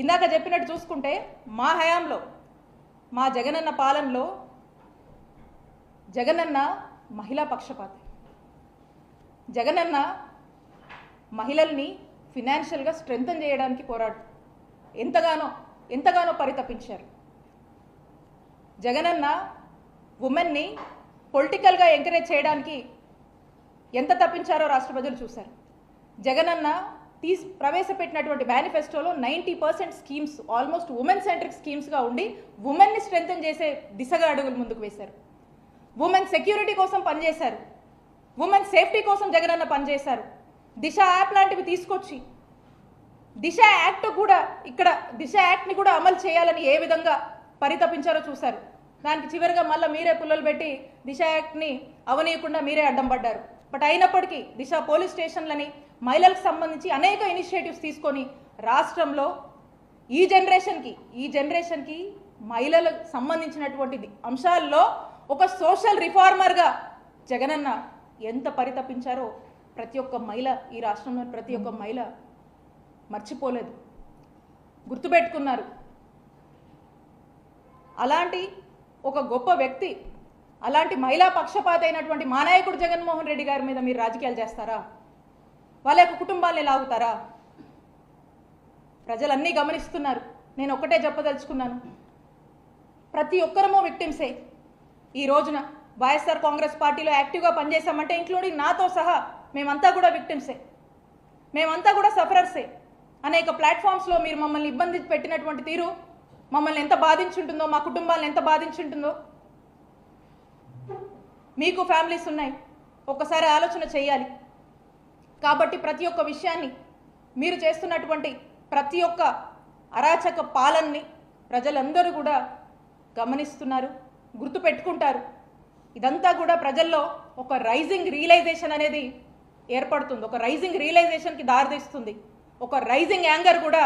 ఇందాక చెప్పినట్టు చూసుకుంటే మా హయాంలో మా జగనన్న పాలనలో జగనన్న మహిళా పక్షపాతి. జగనన్న మహిళల్ని ఫినాన్షియల్గా స్ట్రెంగ్తన్ చేయడానికి పోరాడు. ఎంతగానో ఎంతగానో పరితపించారు. జగనన్న ఉమెన్ని పొలిటికల్గా ఎంకరేజ్ చేయడానికి ఎంత తప్పించారో రాష్ట్ర ప్రజలు చూశారు. జగనన్న తీసి ప్రవేశపెట్టినటువంటి మేనిఫెస్టోలో ninety percent schemes almost women centric స్కీమ్స్గా ఉండి ఉమెన్ని స్ట్రెంగ్తన్ చేసే దిశగా అడుగులు ముందుకు వేశారు. ఉమెన్ సెక్యూరిటీ కోసం పనిచేశారు. ఉమెన్ సేఫ్టీ కోసం జగనన్న పనిచేశారు. దిశ యాప్ లాంటివి తీసుకొచ్చి దిశ యాక్ట్ కూడా ఇక్కడ దిశ యాక్ట్ని కూడా అమలు చేయాలని ఏ విధంగా పరితపించారో చూశారు. దానికి చివరిగా మళ్ళీ మీరే పుల్లలు పెట్టి దిశ యాక్ట్ని అవనీయకుండా మీరే అడ్డం పడ్డారు. బట్ అయినప్పటికీ దిశ పోలీస్ స్టేషన్లని మహిళలకు సంబంధించి అనేక ఇనిషియేటివ్స్ తీసుకొని రాష్ట్రంలో ఈ జనరేషన్కి ఈ జనరేషన్కి మహిళలకు సంబంధించినటువంటి అంశాల్లో ఒక సోషల్ రిఫార్మర్గా జగనన్న ఎంత పరితపించారో ప్రతి ఒక్క మహిళ ఈ రాష్ట్రంలో ప్రతి ఒక్క మహిళ మర్చిపోలేదు. గుర్తుపెట్టుకున్నారు. అలాంటి ఒక గొప్ప వ్యక్తి అలాంటి మహిళా పక్షపాత అయినటువంటి మా నాయకుడు జగన్మోహన్ రెడ్డి గారి మీద మీరు రాజకీయాలు చేస్తారా? వాళ్ళ యొక్క కుటుంబాల్ని లాగుతారా ప్రజలన్నీ గమనిస్తున్నారు. నేను ఒకటే చెప్పదలుచుకున్నాను. ప్రతి ఒక్కరము విక్టిమ్సే. ఈ రోజున వైఎస్ఆర్ కాంగ్రెస్ పార్టీలో యాక్టివ్గా పనిచేశామంటే ఇంక్లూడింగ్ నాతో సహా మేమంతా కూడా విక్టిమ్సే. మేమంతా కూడా సఫరర్సే. అనేక ప్లాట్ఫామ్స్లో మీరు మమ్మల్ని ఇబ్బంది పెట్టినటువంటి తీరు మమ్మల్ని ఎంత బాధించుంటుందో మా కుటుంబాలను ఎంత బాధించుంటుందో మీకు ఫ్యామిలీస్ ఉన్నాయి. ఒక్కసారి ఆలోచన చేయాలి. కాబట్టి ప్రతి ఒక్క విషయాన్ని మీరు చేస్తున్నటువంటి ప్రతి ఒక్క అరాచక పాలనని ప్రజలందరూ కూడా గమనిస్తున్నారు గుర్తుపెట్టుకుంటారు. ఇదంతా కూడా ప్రజల్లో ఒక రైజింగ్ రియలైజేషన్ అనేది ఏర్పడుతుంది. ఒక రైజింగ్ రియలైజేషన్కి దారితీస్తుంది. ఒక రైజింగ్ యాంగర్ కూడా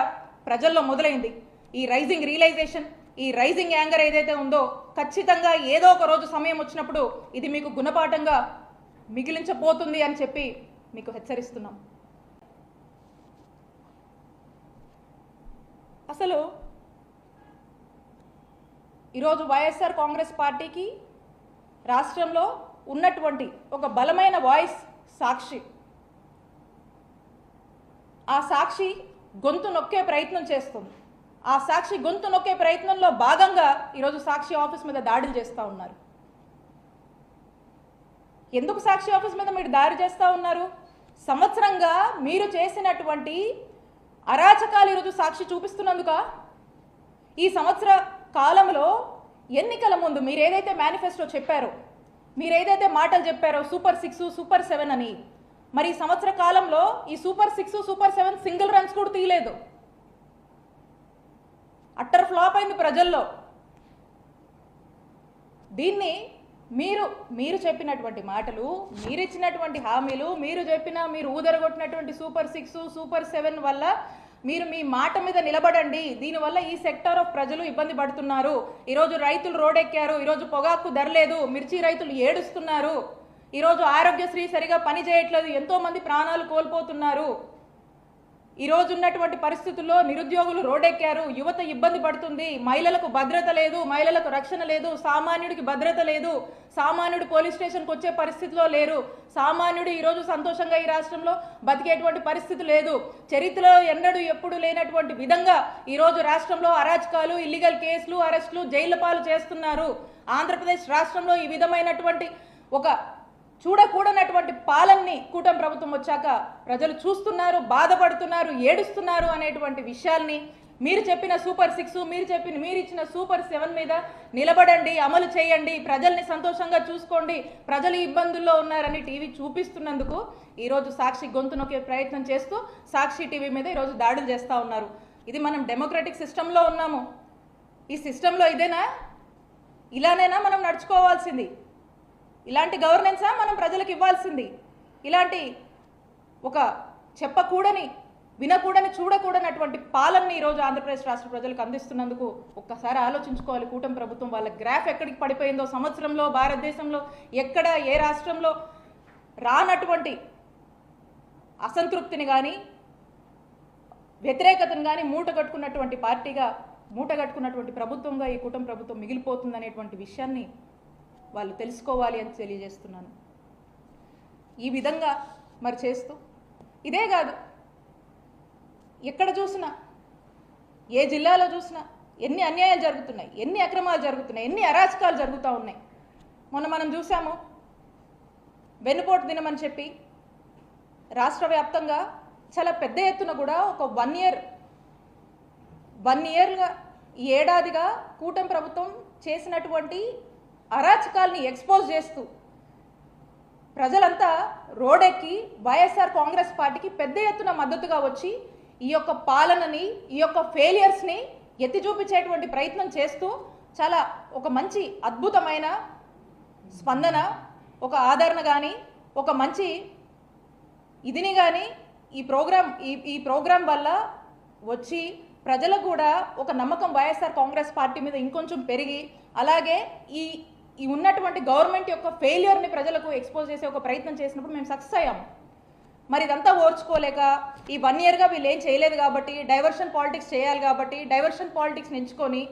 ప్రజల్లో మొదలైంది. ఈ రైజింగ్ రియలైజేషన్ ఈ రైజింగ్ యాంగర్ ఏదైతే ఉందో ఖచ్చితంగా ఏదో ఒక రోజు సమయం వచ్చినప్పుడు ఇది మీకు గుణపాఠంగా మిగిలించబోతుంది అని చెప్పి మీకు హెచ్చరిస్తున్నాం. అసలు ఈరోజు వైఎస్ఆర్ కాంగ్రెస్ పార్టీకి రాష్ట్రంలో ఉన్నటువంటి ఒక బలమైన వాయిస్ సాక్షి. ఆ సాక్షి గొంతు నొక్కే ప్రయత్నం చేస్తుంది. ఆ సాక్షి గొంతు నొక్కే ప్రయత్నంలో భాగంగా ఈరోజు సాక్షి ఆఫీస్ మీద దాడులు చేస్తూ ఉన్నారు. ఎందుకు సాక్షి ఆఫీస్ మీద మీరు దారి చేస్తూ ఉన్నారు? సంవత్సరంగా మీరు చేసినటువంటి అరాచకాలు ఈరోజు సాక్షి చూపిస్తున్నందుక? ఈ సంవత్సర కాలంలో ఎన్నికల ముందు మీరు ఏదైతే మేనిఫెస్టో చెప్పారో మీరు ఏదైతే మాటలు చెప్పారో సూపర్ సిక్స్ సూపర్ సెవెన్ అని మరి ఈ సంవత్సర కాలంలో ఈ super six super seven single runs కూడా తీయలేదు. అట్టర్ ఫ్లాప్ అయింది ప్రజల్లో. దీన్ని మీరు మీరు చెప్పినటువంటి మాటలు మీరు ఇచ్చినటువంటి హామీలు మీరు చెప్పిన మీరు ఊదరగొట్టినటువంటి సూపర్ సిక్స్ సూపర్ సెవెన్ వల్ల మీరు మీ మాట మీద నిలబడండి. దీనివల్ల ఈ సెక్టార్ ఆఫ్ ప్రజలు ఇబ్బంది పడుతున్నారు. ఈరోజు రైతులు రోడెక్కారు. ఈరోజు పొగాకు ధరలేదు మిర్చి రైతులు ఏడుస్తున్నారు. ఈరోజు ఆరోగ్యశ్రీ సరిగా పని చేయట్లేదు. ఎంతోమంది ప్రాణాలు కోల్పోతున్నారు. ఈ ఉన్నటువంటి పరిస్థితుల్లో నిరుద్యోగులు రోడ్డెక్కారు యువత ఇబ్బంది పడుతుంది. మహిళలకు భద్రత లేదు. మహిళలకు రక్షణ లేదు. సామాన్యుడికి భద్రత లేదు. సామాన్యుడు పోలీస్ స్టేషన్కి వచ్చే పరిస్థితిలో లేరు. సామాన్యుడు ఈరోజు సంతోషంగా ఈ రాష్ట్రంలో బతికేటువంటి పరిస్థితి లేదు. చరిత్రలో ఎన్నడూ ఎప్పుడు లేనటువంటి విధంగా ఈరోజు రాష్ట్రంలో అరాచకాలు ఇల్లీగల్ కేసులు అరెస్టులు జైళ్ళ పాలు చేస్తున్నారు. ఆంధ్రప్రదేశ్ రాష్ట్రంలో ఈ విధమైనటువంటి ఒక చూడకూడనటువంటి పాలనని కూటమి ప్రభుత్వం వచ్చాక ప్రజలు చూస్తున్నారు బాధపడుతున్నారు ఏడుస్తున్నారు అనేటువంటి విషయాల్ని మీరు చెప్పిన సూపర్ సిక్స్ మీరు చెప్పిన మీరు ఇచ్చిన సూపర్ సెవెన్ మీద నిలబడండి అమలు చేయండి ప్రజల్ని సంతోషంగా చూసుకోండి ప్రజలు ఇబ్బందుల్లో ఉన్నారని టీవీ చూపిస్తున్నందుకు ఈరోజు సాక్షి గొంతు నొక్కే ప్రయత్నం చేస్తూ సాక్షి టీవీ మీద ఈరోజు దాడులు చేస్తూ ఉన్నారు. ఇది మనం డెమోక్రటిక్ సిస్టంలో ఉన్నాము. ఈ సిస్టంలో ఇదేనా? ఇలానైనా మనం నడుచుకోవాల్సింది? ఇలాంటి గవర్నెన్సా మనం ప్రజలకు ఇవ్వాల్సింది? ఇలాంటి ఒక చెప్పకూడని వినకూడని చూడకూడనటువంటి పాలనని ఈరోజు ఆంధ్రప్రదేశ్ రాష్ట్ర ప్రజలకు అందిస్తున్నందుకు ఒక్కసారి ఆలోచించుకోవాలి. కూటమి ప్రభుత్వం వాళ్ళ గ్రాఫ్ ఎక్కడికి పడిపోయిందో సంవత్సరంలో భారతదేశంలో ఎక్కడ ఏ రాష్ట్రంలో రానటువంటి అసంతృప్తిని కానీ వ్యతిరేకతను కానీ మూట కట్టుకున్నటువంటి పార్టీగా మూట కట్టుకున్నటువంటి ప్రభుత్వంగా ఈ కుటుంబ ప్రభుత్వం మిగిలిపోతుందనేటువంటి విషయాన్ని వాళ్ళు తెలుసుకోవాలి అని తెలియజేస్తున్నాను. ఈ విధంగా మరి చేస్తూ ఇదే కాదు ఎక్కడ చూసినా ఏ జిల్లాలో చూసినా ఎన్ని అన్యాయాలు జరుగుతున్నాయి ఎన్ని అక్రమాలు జరుగుతున్నాయి ఎన్ని అరాచకాలు జరుగుతూ ఉన్నాయి. మొన్న మనం చూసాము వెన్నుపోటు దినమని చెప్పి రాష్ట్ర వ్యాప్తంగా చాలా పెద్ద ఎత్తున కూడా ఒక వన్ ఇయర్ వన్ ఇయర్గా ఈ ఏడాదిగా కూటమి ప్రభుత్వం చేసినటువంటి అరాచకాల్ని ఎక్స్పోజ్ చేస్తూ ప్రజలంతా రోడెక్కి వైఎస్ఆర్ కాంగ్రెస్ పార్టీకి పెద్ద ఎత్తున మద్దతుగా వచ్చి ఈ యొక్క పాలనని ఈ యొక్క ఫెయిలియర్స్ని ఎత్తి చూపించేటువంటి ప్రయత్నం చేస్తూ చాలా ఒక మంచి అద్భుతమైన స్పందన ఒక ఆదరణ కానీ ఒక మంచి ఇదిని కానీ ఈ ప్రోగ్రాం ఈ ఈ ప్రోగ్రాం వల్ల వచ్చి ప్రజలకు కూడా ఒక నమ్మకం వైఎస్ఆర్ కాంగ్రెస్ పార్టీ మీద ఇంకొంచెం పెరిగి అలాగే ఈ ఈ ఉన్నటువంటి గవర్నమెంట్ యొక్క ఫెయిల్యూర్ని ప్రజలకు ఎక్స్పోజ్ చేసే ఒక ప్రయత్నం చేసినప్పుడు మేము సక్సెస్ అయ్యాము. మరి ఇదంతా ఓర్చుకోలేక ఈ వన్ ఇయర్గా వీళ్ళు ఏం చేయలేదు కాబట్టి డైవర్షన్ పాలిటిక్స్ చేయాలి కాబట్టి డైవర్షన్ పాలిటిక్స్ ఎంచుకొని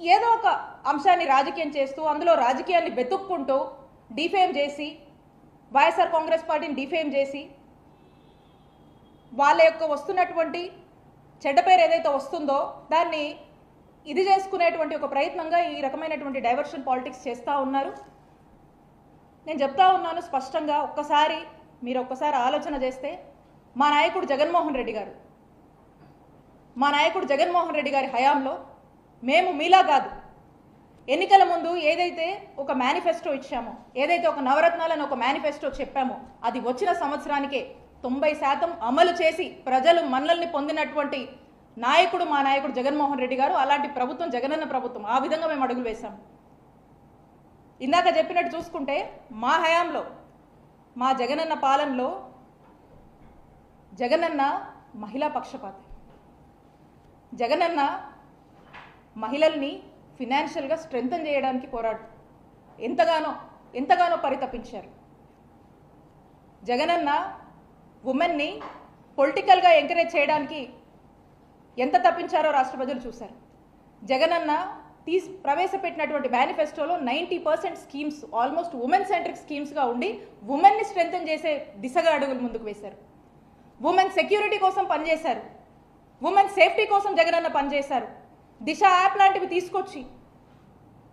ఏదో ఒక అంశాన్ని రాజకీయం చేస్తూ అందులో రాజకీయాన్ని వెతుక్కుంటూ డిఫేమ్ చేసి వైఎస్ఆర్ కాంగ్రెస్ పార్టీని డిఫేమ్ చేసి వాళ్ళ యొక్క వస్తున్నటువంటి చెడ్డ పేరు ఏదైతే వస్తుందో దాన్ని ఇది చేసుకునేటువంటి ఒక ప్రయత్నంగా ఈ రకమైనటువంటి డైవర్షన్ పాలిటిక్స్ చేస్తూ ఉన్నారు. నేను చెప్తా ఉన్నాను స్పష్టంగా ఒక్కసారి మీరు ఒక్కసారి ఆలోచన చేస్తే మా నాయకుడు జగన్మోహన్ రెడ్డి గారు మా నాయకుడు జగన్మోహన్ రెడ్డి గారి హయాంలో మేము మీలా కాదు. ఎన్నికల ముందు ఏదైతే ఒక మేనిఫెస్టో ఇచ్చామో ఏదైతే ఒక నవరత్నాలను ఒక మేనిఫెస్టో చెప్పామో అది వచ్చిన సంవత్సరానికే తొంభై శాతం అమలు చేసి ప్రజలు మన్నల్ని పొందినటువంటి నాయకుడు మా నాయకుడు జగన్మోహన్ రెడ్డి గారు అలాంటి ప్రభుత్వం జగనన్న ప్రభుత్వం ఆ విధంగా మేము అడుగులు వేశాం. ఇందాక చెప్పినట్టు చూసుకుంటే మా హయాంలో మా జగనన్న పాలనలో జగనన్న మహిళా పక్షపాతి. జగనన్న మహిళల్ని ఫినాన్షియల్గా స్ట్రెంగ్తన్ చేయడానికి పోరాడు. ఎంతగానో ఎంతగానో పరితపించారు. జగనన్న ఉమెన్ని పొలిటికల్గా ఎంకరేజ్ చేయడానికి ఎంత తప్పించారో రాష్ట్ర ప్రజలు చూశారు. జగనన్న తీసి ప్రవేశపెట్టినటువంటి మేనిఫెస్టోలో ninety percent schemes almost women centric స్కీమ్స్గా ఉండి ఉమెన్ని స్ట్రెంగ్తన్ చేసే దిశగా అడుగులు ముందుకు వేశారు. ఉమెన్ సెక్యూరిటీ కోసం పనిచేశారు. ఉమెన్ సేఫ్టీ కోసం జగనన్న పనిచేశారు. దిశ యాప్ లాంటివి తీసుకొచ్చి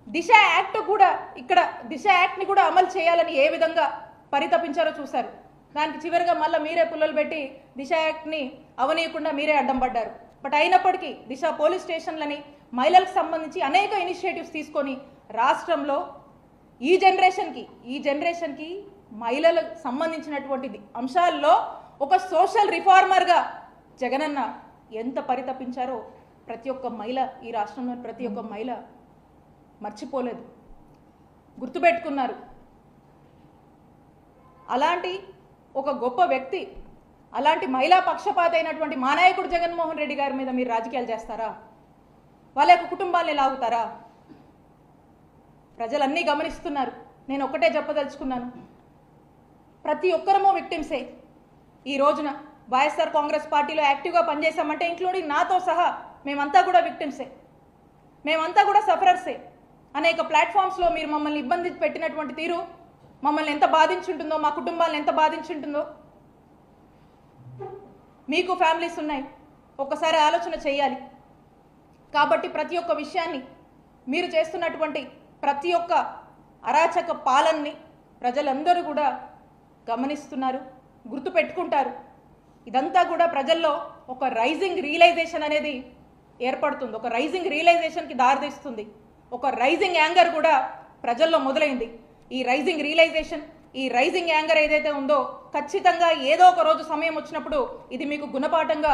దిశ యాక్ట్ కూడా ఇక్కడ దిశ యాక్ట్ని కూడా అమలు చేయాలని ఏ విధంగా పరితపించారో చూశారు. దానికి చివరిగా మళ్ళీ మీరే పుల్లలు పెట్టి దిశ యాక్ట్ని అవనీయకుండా మీరే అడ్డం పడ్డారు. బట్ అయినప్పటికీ దిశ పోలీస్ స్టేషన్లని మహిళలకు సంబంధించి అనేక ఇనిషియేటివ్స్ తీసుకొని రాష్ట్రంలో ఈ జనరేషన్కి ఈ జనరేషన్కి మహిళలకు సంబంధించినటువంటి అంశాల్లో ఒక సోషల్ రిఫార్మర్గా జగనన్న ఎంత పరితపించారో ప్రతి ఒక్క మహిళ ఈ రాష్ట్రంలో ప్రతి ఒక్క మహిళ మర్చిపోలేదు. గుర్తుపెట్టుకున్నారు. అలాంటి ఒక గొప్ప వ్యక్తి అలాంటి మహిళా పక్షపాత అయినటువంటి మా నాయకుడు జగన్మోహన్ రెడ్డి గారి మీద మీరు రాజకీయాలు చేస్తారా? వాళ్ళ యొక్క కుటుంబాన్ని లాగుతారా? ప్రజలన్నీ గమనిస్తున్నారు. నేను ఒక్కటే చెప్పదలుచుకున్నాను. ప్రతి ఒక్కరమో విక్టిమ్సే. ఈ రోజున వైఎస్ఆర్ కాంగ్రెస్ పార్టీలో యాక్టివ్గా పనిచేశామంటే ఇంక్లూడింగ్ నాతో సహా మేమంతా కూడా విక్టిమ్సే. మేమంతా కూడా సఫరర్సే. అనేక ప్లాట్ఫామ్స్లో మీరు మమ్మల్ని ఇబ్బంది పెట్టినటువంటి తీరు మమ్మల్ని ఎంత బాధించుంటుందో మా కుటుంబాలను ఎంత బాధించుంటుందో మీకు ఫ్యామిలీస్ ఉన్నాయి. ఒక్కసారి ఆలోచన చేయాలి. కాబట్టి ప్రతి ఒక్క విషయాన్ని మీరు చేస్తున్నటువంటి ప్రతి ఒక్క అరాచక పాలనని ప్రజలందరూ కూడా గమనిస్తున్నారు గుర్తుపెట్టుకుంటారు. ఇదంతా కూడా ప్రజల్లో ఒక రైజింగ్ రియలైజేషన్ అనేది ఏర్పడుతుంది. ఒక రైజింగ్ రియలైజేషన్కి దారితీస్తుంది. ఒక రైజింగ్ యాంగర్ కూడా ప్రజల్లో మొదలైంది. ఈ రైజింగ్ రియలైజేషన్ ఈ రైజింగ్ యాంగర్ ఏదైతే ఉందో ఖచ్చితంగా ఏదో ఒక రోజు సమయం వచ్చినప్పుడు ఇది మీకు గుణపాఠంగా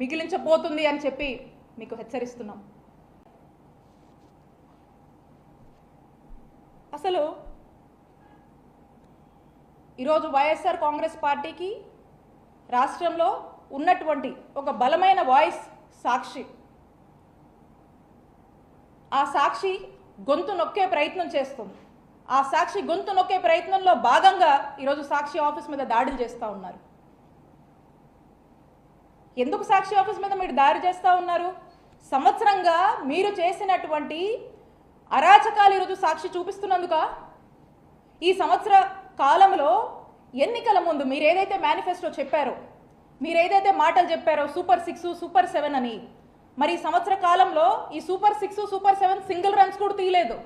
మిగిలించబోతుంది అని చెప్పి మీకు హెచ్చరిస్తున్నాం. అసలు ఈరోజు వైఎస్ఆర్ కాంగ్రెస్ పార్టీకి రాష్ట్రంలో ఉన్నటువంటి ఒక బలమైన వాయిస్ సాక్షి. ఆ సాక్షి గొంతు నొక్కే ప్రయత్నం చేస్తుంది. ఆ సాక్షి గొంతు నొక్కే ప్రయత్నంలో భాగంగా ఈరోజు సాక్షి ఆఫీస్ మీద దాడులు చేస్తూ ఉన్నారు. ఎందుకు సాక్షి ఆఫీస్ మీద మీరు దాడి చేస్తూ ఉన్నారు? సంవత్సరంగా మీరు చేసినటువంటి అరాచకాలు ఈరోజు సాక్షి చూపిస్తున్నందుక? ఈ సంవత్సర కాలంలో ఎన్నికల ముందు మీరు ఏదైతే మేనిఫెస్టో చెప్పారో మీరు ఏదైతే మాటలు చెప్పారో సూపర్ సిక్స్ సూపర్ సెవెన్ అని మరి ఈ సంవత్సర కాలంలో ఈ super six super seven single runs కూడా తీయలేదు.